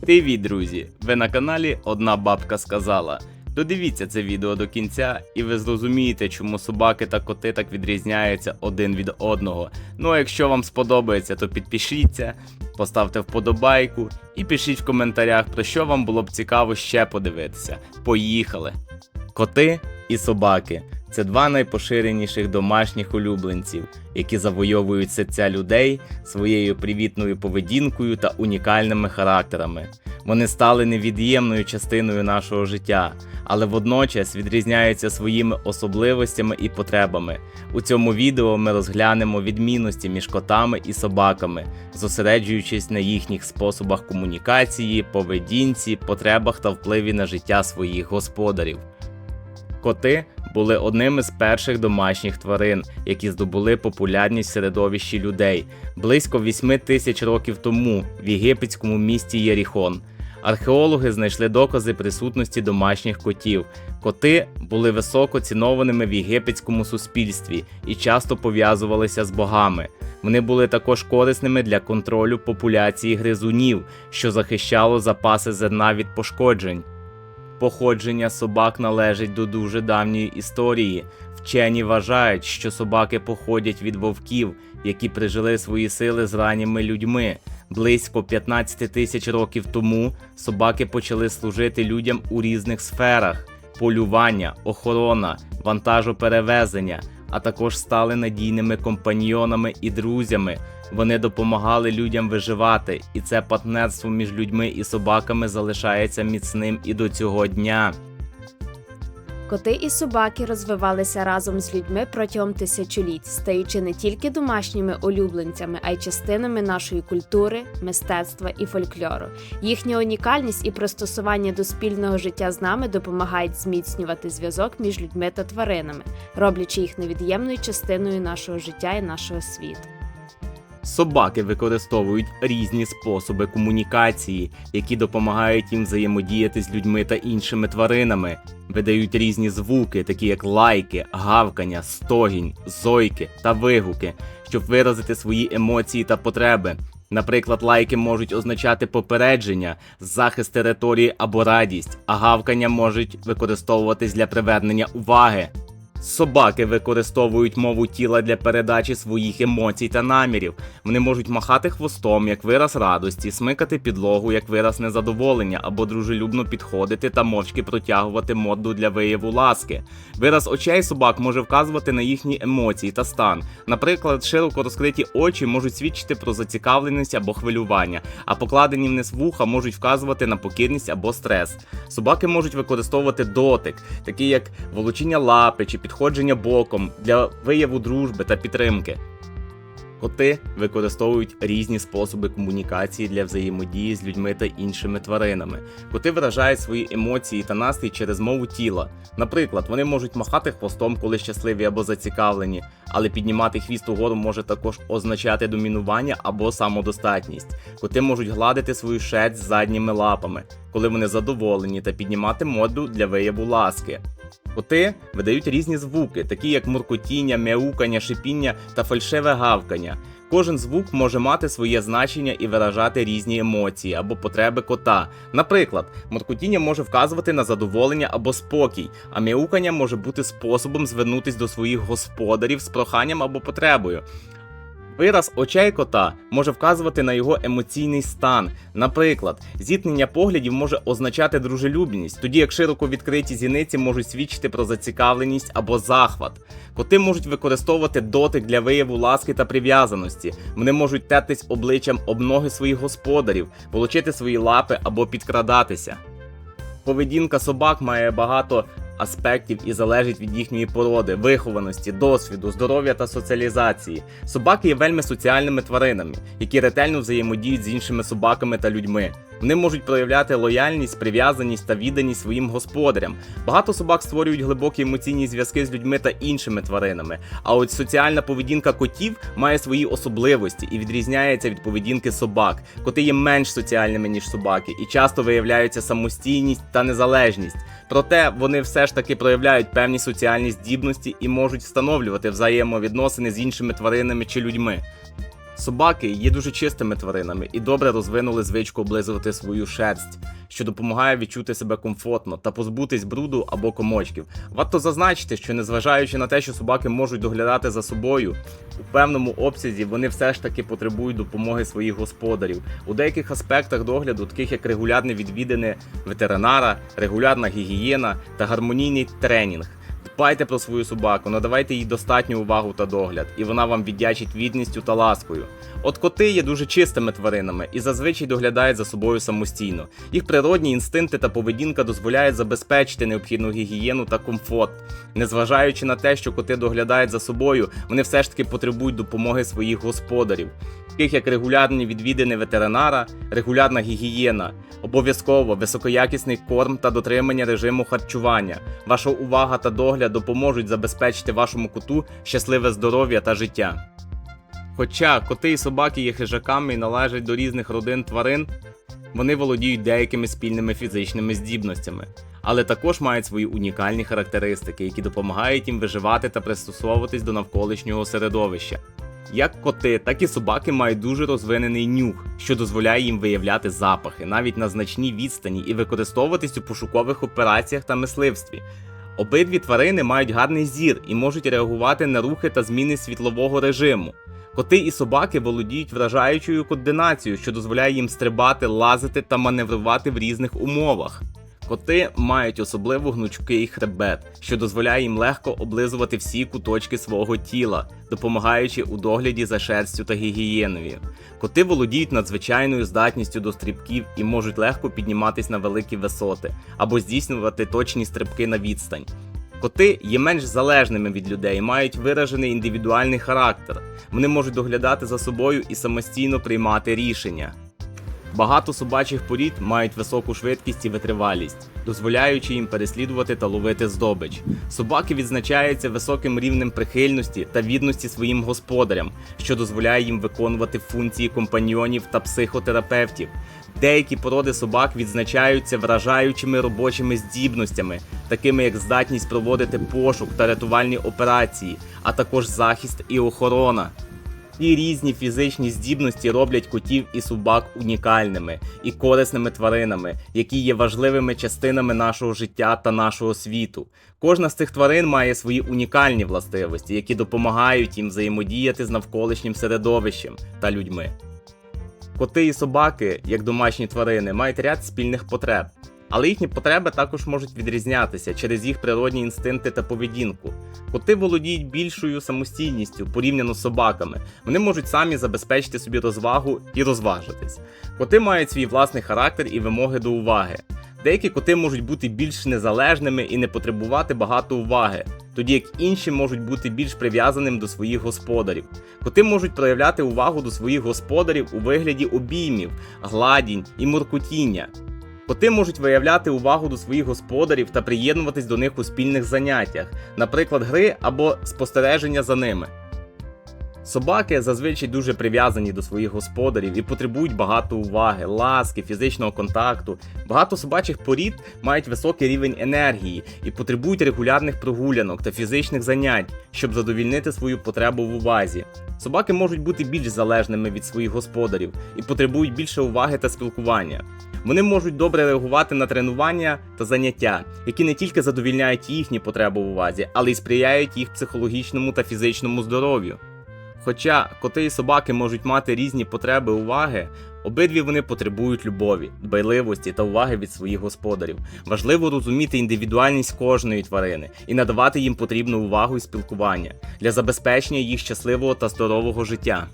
Привіт, друзі! Ви на каналі Одна бабка сказала. Додивіться це відео до кінця, і ви зрозумієте, чому собаки та коти так відрізняються один від одного. Ну а якщо вам сподобається, то підпишіться, поставте вподобайку і пишіть в коментарях, про що вам було б цікаво ще подивитися. Поїхали! Коти і собаки це два найпоширеніших домашніх улюбленців, які завойовують серця людей своєю привітною поведінкою та унікальними характерами. Вони стали невід'ємною частиною нашого життя, але водночас відрізняються своїми особливостями і потребами. У цьому відео ми розглянемо відмінності між котами і собаками, зосереджуючись на їхніх способах комунікації, поведінці, потребах та впливі на життя своїх господарів. Коти були одними з перших домашніх тварин, які здобули популярність в середовищі людей близько 8 тисяч років тому в єгипетському місті Єріхон. Археологи знайшли докази присутності домашніх котів. Коти були високо цінованими в єгипетському суспільстві і часто пов'язувалися з богами. Вони були також корисними для контролю популяції гризунів, що захищало запаси зерна від пошкоджень. Походження собак належить до дуже давньої історії. Вчені вважають, що собаки походять від вовків, які прижили свої сили з ранніми людьми. Близько 15 тисяч років тому собаки почали служити людям у різних сферах: полювання, охорона, вантажоперевезення, а також стали надійними компаньйонами і друзями. Вони допомагали людям виживати, і це партнерство між людьми і собаками залишається міцним і до цього дня. Коти і собаки розвивалися разом з людьми протягом тисячоліть, стаючи не тільки домашніми улюбленцями, а й частинами нашої культури, мистецтва і фольклору. Їхня унікальність і пристосування до спільного життя з нами допомагають зміцнювати зв'язок між людьми та тваринами, роблячи їх невід'ємною частиною нашого життя і нашого світу. Собаки використовують різні способи комунікації, які допомагають їм взаємодіяти з людьми та іншими тваринами. Видають різні звуки, такі як лайки, гавкання, стогінь, зойки та вигуки, щоб виразити свої емоції та потреби. Наприклад, лайки можуть означати попередження, захист території або радість, а гавкання можуть використовуватись для привернення уваги. Собаки використовують мову тіла для передачі своїх емоцій та намірів. Вони можуть махати хвостом як вираз радості, смикати підлогу як вираз незадоволення або дружелюбно підходити та мовчки протягувати морду для вияву ласки. Вираз очей собак може вказувати на їхні емоції та стан. Наприклад, широко розкриті очі можуть свідчити про зацікавленість або хвилювання, а покладені вниз вуха можуть вказувати на покірність або стрес. Собаки можуть використовувати дотик, такі як волочіння лапи чи підходження боком для вияву дружби та підтримки. Коти використовують різні способи комунікації для взаємодії з людьми та іншими тваринами. Коти виражають свої емоції та настрій через мову тіла. Наприклад, вони можуть махати хвостом, коли щасливі або зацікавлені, але піднімати хвіст угору може також означати домінування або самодостатність. Коти можуть гладити свою шерсть задніми лапами, коли вони задоволені, та піднімати морду для вияву ласки. Коти видають різні звуки, такі як муркотіння, мяукання, шипіння та фальшиве гавкання. Кожен звук може мати своє значення і виражати різні емоції або потреби кота. Наприклад, муркотіння може вказувати на задоволення або спокій, а мяукання може бути способом звернутися до своїх господарів з проханням або потребою. Вираз очей кота може вказувати на його емоційний стан. Наприклад, зіткнення поглядів може означати дружелюбність, тоді як широко відкриті зіниці можуть свідчити про зацікавленість або захват. Коти можуть використовувати дотик для вияву ласки та прив'язаності. Вони можуть тертись обличчям об ноги своїх господарів, волочити свої лапи або підкрадатися. Поведінка собак має багато аспектів і залежить від їхньої породи, вихованості, досвіду, здоров'я та соціалізації. Собаки є вельми соціальними тваринами, які ретельно взаємодіють з іншими собаками та людьми. Вони можуть проявляти лояльність, прив'язаність та відданість своїм господарям. Багато собак створюють глибокі емоційні зв'язки з людьми та іншими тваринами. А от соціальна поведінка котів має свої особливості і відрізняється від поведінки собак. Коти є менш соціальними ніж собаки, і часто виявляються самостійність та незалежність. Проте вони все ж таки проявляють певні соціальні здібності і можуть встановлювати взаємовідносини з іншими тваринами чи людьми. Собаки є дуже чистими тваринами і добре розвинули звичку облизувати свою шерсть, що допомагає відчути себе комфортно та позбутись бруду або комочків. Варто зазначити, що незважаючи на те, що собаки можуть доглядати за собою, у певному обсязі вони все ж таки потребують допомоги своїх господарів. У деяких аспектах догляду, таких як регулярне відвідини ветеринара, регулярна гігієна та гармонійний тренінг. Дбайте про свою собаку, надавайте їй достатню увагу та догляд, і вона вам віддячить відністю та ласкою. От коти є дуже чистими тваринами і зазвичай доглядають за собою самостійно. Їх природні інстинкти та поведінка дозволяють забезпечити необхідну гігієну та комфорт. Незважаючи на те, що коти доглядають за собою, вони все ж таки потребують допомоги своїх господарів, таких як регулярні відвідини ветеринара, регулярна гігієна, обов'язково високоякісний корм та дотримання режиму харчування. Ваша увага та догляд допоможуть забезпечити вашому коту щасливе здоров'я та життя. Хоча коти і собаки є хижаками і належать до різних родин тварин, вони володіють деякими спільними фізичними здібностями, але також мають свої унікальні характеристики, які допомагають їм виживати та пристосовуватись до навколишнього середовища. Як коти, так і собаки мають дуже розвинений нюх, що дозволяє їм виявляти запахи навіть на значній відстані і використовуватись у пошукових операціях та мисливстві. Обидві тварини мають гарний зір і можуть реагувати на рухи та зміни світлового режиму. Коти і собаки володіють вражаючою координацією, що дозволяє їм стрибати, лазити та маневрувати в різних умовах. Коти мають особливо гнучкий хребет, що дозволяє їм легко облизувати всі куточки свого тіла, допомагаючи у догляді за шерстю та гігієною. Коти володіють надзвичайною здатністю до стрибків і можуть легко підніматись на великі висоти або здійснювати точні стрибки на відстань. Коти є менш залежними від людей, мають виражений індивідуальний характер. Вони можуть доглядати за собою і самостійно приймати рішення. Багато собачих порід мають високу швидкість і витривалість, дозволяючи їм переслідувати та ловити здобич. Собаки відзначаються високим рівнем прихильності та відності своїм господарям, що дозволяє їм виконувати функції компаньйонів та психотерапевтів. Деякі породи собак відзначаються вражаючими робочими здібностями, такими як здатність проводити пошук та рятувальні операції, а також захист і охорона. Ці різні фізичні здібності роблять котів і собак унікальними і корисними тваринами, які є важливими частинами нашого життя та нашого світу. Кожна з цих тварин має свої унікальні властивості, які допомагають їм взаємодіяти з навколишнім середовищем та людьми. Коти і собаки, як домашні тварини, мають ряд спільних потреб, але їхні потреби також можуть відрізнятися через їх природні інстинкти та поведінку. Коти володіють більшою самостійністю порівняно з собаками. Вони можуть самі забезпечити собі розвагу і розважитись. Коти мають свій власний характер і вимоги до уваги. Деякі коти можуть бути більш незалежними і не потребувати багато уваги, тоді як інші можуть бути більш прив'язаним до своїх господарів. Коти можуть проявляти увагу до своїх господарів у вигляді обіймів, гладінь і муркотіння. Коти можуть виявляти увагу до своїх господарів та приєднуватись до них у спільних заняттях, наприклад, гри або спостереження за ними. Собаки зазвичай дуже прив'язані до своїх господарів і потребують багато уваги, ласки, фізичного контакту. Багато собачих порід мають високий рівень енергії і потребують регулярних прогулянок та фізичних занять, щоб задовільнити свою потребу в увазі. Собаки можуть бути більш залежними від своїх господарів і потребують більше уваги та спілкування. Вони можуть добре реагувати на тренування та заняття, які не тільки задовільняють їхні потреби в увазі, але й сприяють їх психологічному та фізичному здоров'ю. Хоча коти і собаки можуть мати різні потреби уваги, обидві вони потребують любові, дбайливості та уваги від своїх господарів. Важливо розуміти індивідуальність кожної тварини і надавати їм потрібну увагу і спілкування для забезпечення їх щасливого та здорового життя.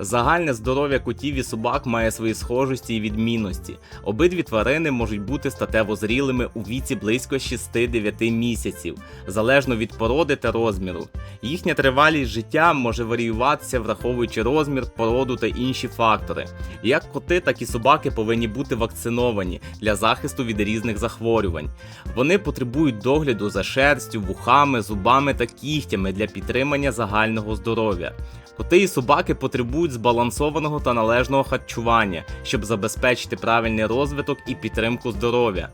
Загальне здоров'я котів і собак має свої схожості і відмінності. Обидві тварини можуть бути статево зрілими у віці близько 6-9 місяців, залежно від породи та розміру. Їхня тривалість життя може варіюватися, враховуючи розмір, породу та інші фактори. Як коти, так і собаки повинні бути вакциновані для захисту від різних захворювань. Вони потребують догляду за шерстю, вухами, зубами та кігтями для підтримання загального здоров'я. Коти і собаки потребують збалансованого та належного харчування, щоб забезпечити правильний розвиток і підтримку здоров'я.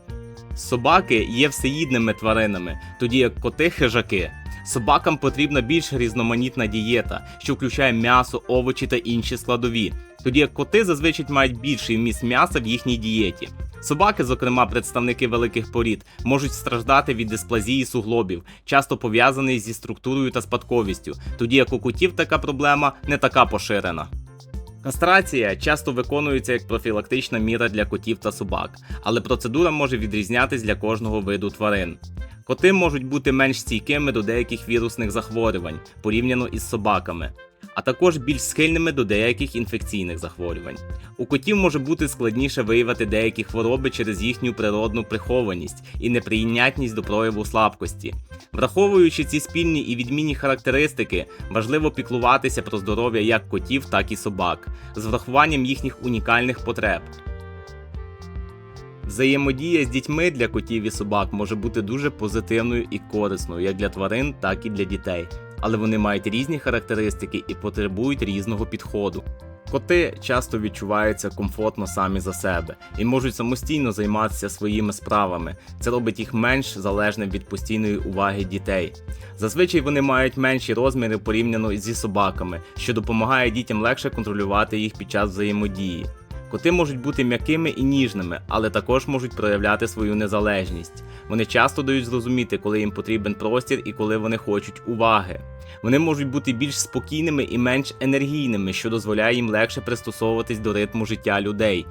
Собаки є всеїдними тваринами, тоді як коти хижаки. Собакам потрібна більш різноманітна дієта, що включає м'ясо, овочі та інші складові, тоді як коти зазвичай мають більший вміст м'яса в їхній дієті. Собаки, зокрема представники великих порід, можуть страждати від дисплазії суглобів, часто пов'язаної зі структурою та спадковістю, тоді як у котів така проблема не така поширена. Кастрація часто виконується як профілактична міра для котів та собак, але процедура може відрізнятись для кожного виду тварин. Коти можуть бути менш стійкими до деяких вірусних захворювань порівняно із собаками, а також більш схильними до деяких інфекційних захворювань. У котів може бути складніше виявити деякі хвороби через їхню природну прихованість і неприйнятність до прояву слабкості. Враховуючи ці спільні і відмінні характеристики, важливо піклуватися про здоров'я як котів, так і собак, з врахуванням їхніх унікальних потреб. Взаємодія з дітьми для котів і собак може бути дуже позитивною і корисною як для тварин, так і для дітей, але вони мають різні характеристики і потребують різного підходу. Коти часто відчуваються комфортно самі за себе і можуть самостійно займатися своїми справами. Це робить їх менш залежним від постійної уваги дітей. Зазвичай вони мають менші розміри порівняно зі собаками, що допомагає дітям легше контролювати їх під час взаємодії. Коти можуть бути м'якими і ніжними, але також можуть проявляти свою незалежність. Вони часто дають зрозуміти, коли їм потрібен простір і коли вони хочуть уваги. Вони можуть бути більш спокійними і менш енергійними, що дозволяє їм легше пристосовуватись до ритму життя людей.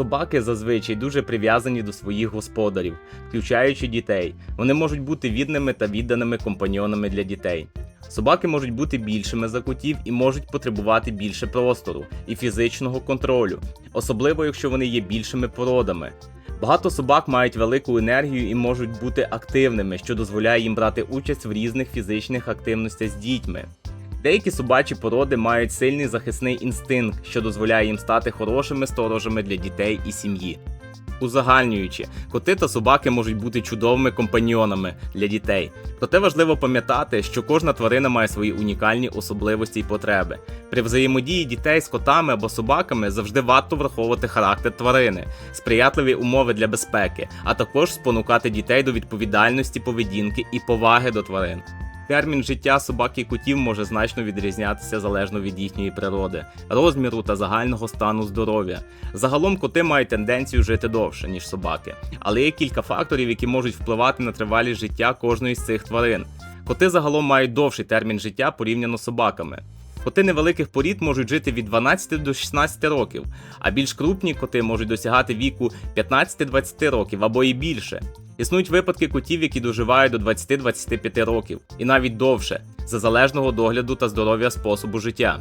Собаки зазвичай дуже прив'язані до своїх господарів, включаючи дітей. Вони можуть бути вірними та відданими компаньонами для дітей. Собаки можуть бути більшими за котів і можуть потребувати більше простору і фізичного контролю, особливо якщо вони є більшими породами. Багато собак мають велику енергію і можуть бути активними, що дозволяє їм брати участь в різних фізичних активностях з дітьми. Деякі собачі породи мають сильний захисний інстинкт, що дозволяє їм стати хорошими сторожами для дітей і сім'ї. Узагальнюючи, коти та собаки можуть бути чудовими компаньйонами для дітей. Проте важливо пам'ятати, що кожна тварина має свої унікальні особливості й потреби. При взаємодії дітей з котами або собаками завжди варто враховувати характер тварини, сприятливі умови для безпеки, а також спонукати дітей до відповідальності поведінки і поваги до тварин. Термін життя собак і котів може значно відрізнятися залежно від їхньої природи, розміру та загального стану здоров'я. Загалом коти мають тенденцію жити довше, ніж собаки, але є кілька факторів, які можуть впливати на тривалість життя кожної з цих тварин. Коти загалом мають довший термін життя порівняно з собаками. Коти невеликих порід можуть жити від 12 до 16 років, а більш крупні коти можуть досягати віку 15-20 років або і більше. Існують випадки котів, які доживають до 20-25 років, і навіть довше, за залежного догляду та здоров'я способу життя.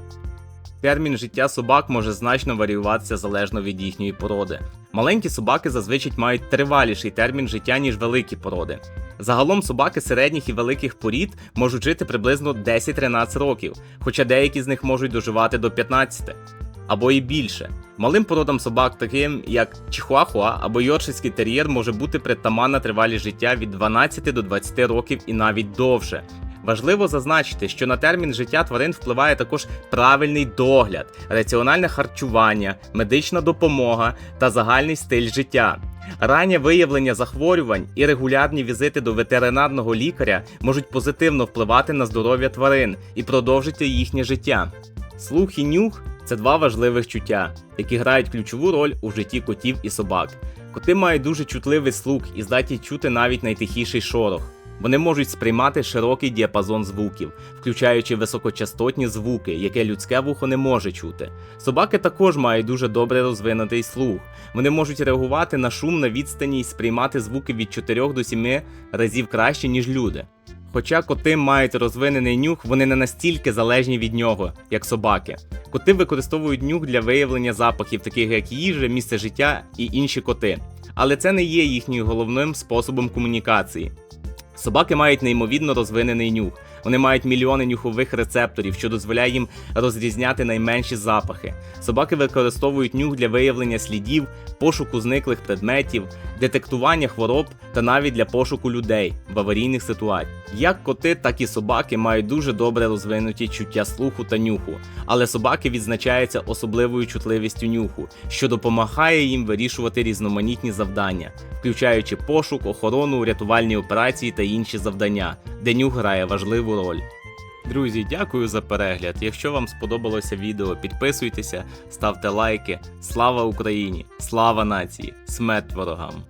Термін життя собак може значно варіюватися залежно від їхньої породи. Маленькі собаки зазвичай мають триваліший термін життя, ніж великі породи. Загалом собаки середніх і великих порід можуть жити приблизно 10-13 років, хоча деякі з них можуть доживати до 15 або і більше. Малим породам собак, таким як Чихуахуа або Йоркширський тер'єр, може бути притаманна тривалість життя від 12 до 20 років і навіть довше. Важливо зазначити, що на термін життя тварин впливає також правильний догляд, раціональне харчування, медична допомога та загальний стиль життя. Раннє виявлення захворювань і регулярні візити до ветеринарного лікаря можуть позитивно впливати на здоров'я тварин і продовжити їхнє життя. Слух і нюх це два важливих чуття, які грають ключову роль у житті котів і собак. Коти мають дуже чутливий слух і здатні чути навіть найтихіший шорох. Вони можуть сприймати широкий діапазон звуків, включаючи високочастотні звуки, яке людське вухо не може чути. Собаки також мають дуже добре розвинутий слух. Вони можуть реагувати на шум на відстані і сприймати звуки від 4 до 7 разів краще, ніж люди. Хоча коти мають розвинений нюх, вони не настільки залежні від нього, як собаки. Коти використовують нюх для виявлення запахів, таких як їжа, місце життя і інші коти. Але це не є їхнім головним способом комунікації. Собаки мають неймовірно розвинений нюх, Вони мають мільйони нюхових рецепторів, що дозволяє їм розрізняти найменші запахи. Собаки використовують нюх для виявлення слідів, пошуку зниклих предметів, детектування хвороб та навіть для пошуку людей в аварійних ситуаціях. Як коти, так і собаки мають дуже добре розвинуті чуття слуху та нюху, але собаки відзначаються особливою чутливістю нюху, що допомагає їм вирішувати різноманітні завдання, включаючи пошук, охорону, рятувальні операції та інші завдання, де нюх грає важливу роль. Друзі, дякую за перегляд. Якщо вам сподобалося відео, підписуйтеся, ставте лайки. Слава Україні! Слава нації! Смерть ворогам!